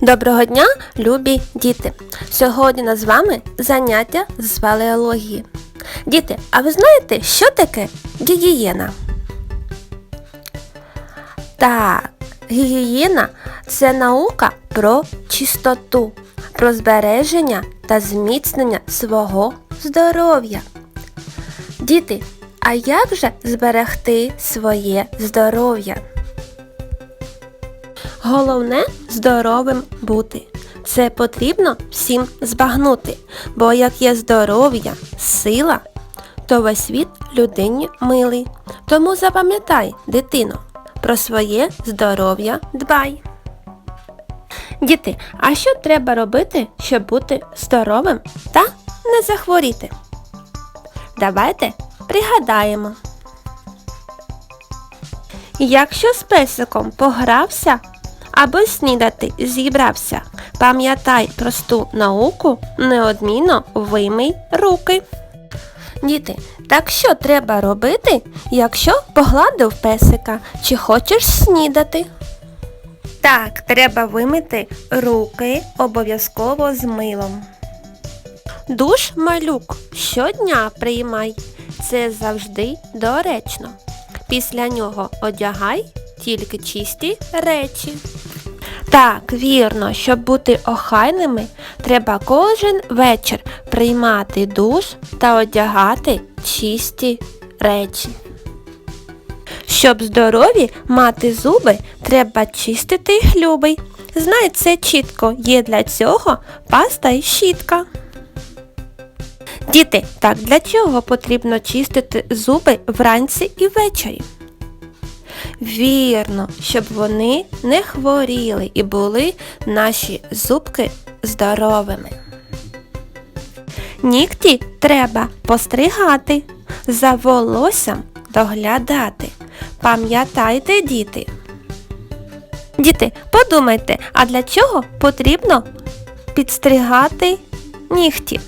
Доброго дня, любі діти! Сьогодні нас з вами заняття з палеології. Діти, а ви знаєте, що таке гігієна? Так, гігієна це наука про чистоту, про збереження та зміцнення свого здоров'я. Діти, а як же зберегти своє здоров'я? Головне здоровим бути. Це потрібно всім збагнути, бо як є здоров'я, сила, то весь світ людині милий. Тому запам'ятай, дитино, про своє здоров'я дбай. Діти, а що треба робити, щоб бути здоровим та не захворіти? Давайте пригадаємо. Якщо з песиком погрався або снідати зібрався, пам'ятай просту науку, неодмінно вимий руки. Діти, так що треба робити, якщо погладив песика чи хочеш снідати? Так, треба вимити руки обов'язково з милом. Душ малюк щодня приймай. Це завжди доречно. Після нього одягай тільки чисті речі. Так, вірно, щоб бути охайними, треба кожен вечір приймати душ та одягати чисті речі. Щоб здорові мати зуби, треба чистити глюби. Знай це чітко, є для цього паста і щітка. Діти, так для чого потрібно чистити зуби вранці і ввечері? Вірно, щоб вони не хворіли і були наші зубки здоровими. Нігті треба постригати, за волоссям доглядати. Пам'ятайте, діти. Діти, подумайте, а для чого потрібно підстригати нігті?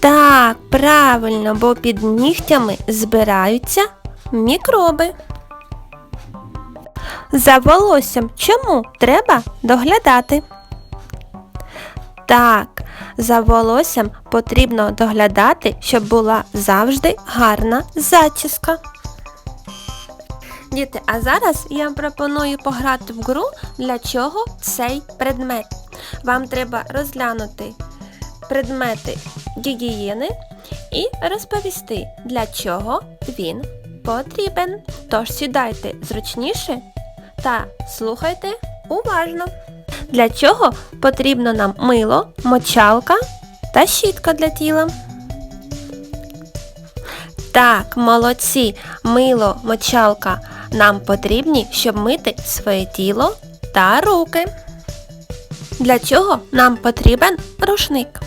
Так, правильно, бо під нігтями збираються мікроби. За волоссям чому треба доглядати? Так, за волоссям потрібно доглядати, щоб була завжди гарна зачіска. Діти, а зараз я вам пропоную пограти в гру, для чого цей предмет. Вам треба розглянути предмети гігієни і розповісти, для чого він потрібен. Тож сідайте зручніше та слухайте уважно. Для чого потрібно нам мило, мочалка та щітка для тіла. Так, молодці, мило, мочалка нам потрібні, щоб мити своє тіло та руки. Для чого нам потрібен рушник?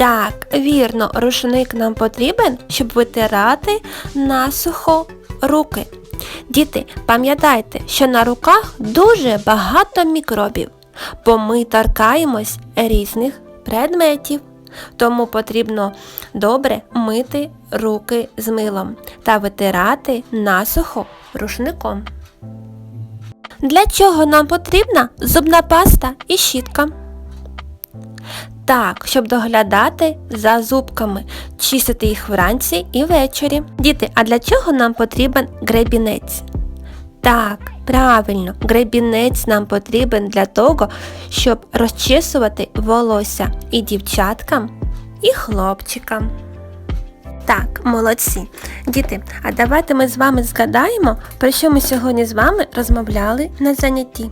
Так, вірно, рушник нам потрібен, щоб витирати насухо руки. Діти, пам'ятайте, що на руках дуже багато мікробів, бо ми торкаємось різних предметів. Тому потрібно добре мити руки з милом та витирати насухо рушником. Для чого нам потрібна зубна паста і щітка? Так, щоб доглядати за зубками, чистити їх вранці і ввечері. Діти, а для чого нам потрібен гребінець? Так, правильно, гребінець нам потрібен для того, щоб розчесувати волосся і дівчаткам, і хлопчикам. Так, молодці. Діти, а давайте ми з вами згадаємо, про що ми сьогодні з вами розмовляли на занятті.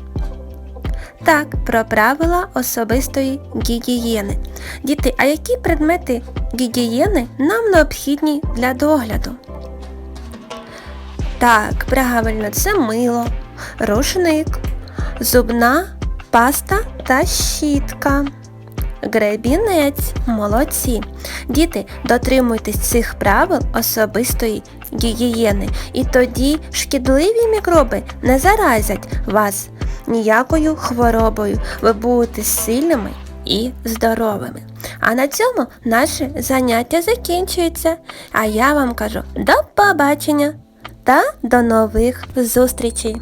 Так, про правила особистої гігієни. Діти, а які предмети гігієни нам необхідні для догляду? Так, правильно, це мило, рушник, зубна паста та щітка. Гребінець, молодці. Діти, дотримуйтесь цих правил особистої гігієни, і тоді шкідливі мікроби не заразять вас ніякою хворобою. Ви будете сильними і здоровими. А на цьому наше заняття закінчується. А я вам кажу до побачення та до нових зустрічей!